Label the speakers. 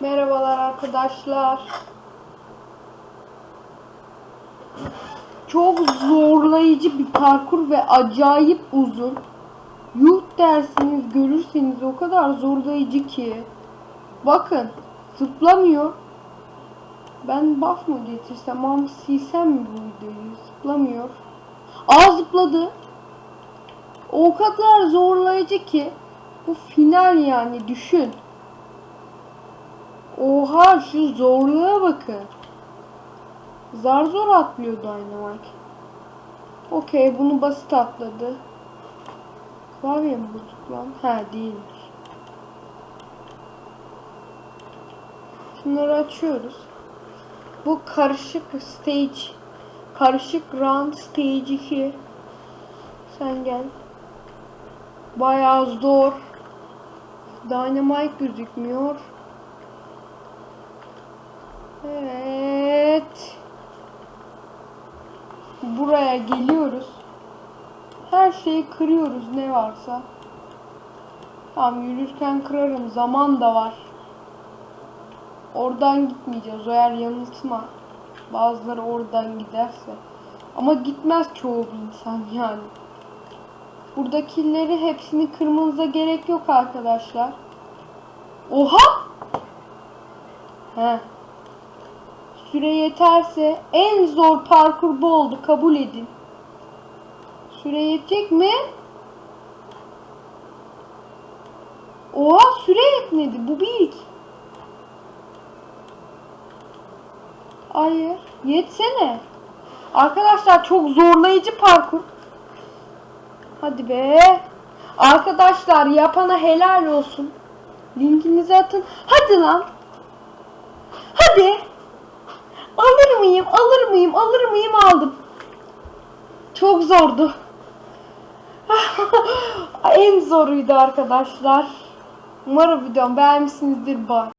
Speaker 1: Merhabalar arkadaşlar. Çok zorlayıcı bir parkur ve acayip uzun. Yuh dersiniz görürseniz o kadar zorlayıcı ki. Bakın zıplamıyor. Ben buff mı getirsem ama silsem mi bu videoyu? Zıplamıyor. Aa zıpladı. O kadar zorlayıcı ki. Bu final yani düşün. Oha şu zorluğa bakın. Zar zor atlıyor Dynamite. Okey bunu basit atladı. Klavye mi bozuk lan? Ha değilmiş. Şunları açıyoruz. Bu karışık stage. Karışık round stage 2. Sen gel. Bayağı zor. Dynamite gözükmüyor. Evet. Buraya geliyoruz. Her şeyi kırıyoruz ne varsa. Tamam yürürken kırarım. Zaman da var. Oradan gitmeyeceğiz. O yer yanıltma. Bazıları oradan giderse. Ama gitmez çoğu insan yani. Buradakileri hepsini kırmanıza gerek yok arkadaşlar. Oha! He. Süre yeterse en zor parkur bu oldu kabul edin. Süre yetecek mi? Oha süre yetmedi bu bir ilk. Hayır yetsene. Arkadaşlar çok zorlayıcı parkur. Hadi be. Arkadaşlar yapana helal olsun. Linkinizi atın. Hadi lan. Hadi. Alır mıyım? Alır mıyım? Aldım. Çok zordu. en zoruydu arkadaşlar. Umarım videomu beğenmişsinizdir. Bye.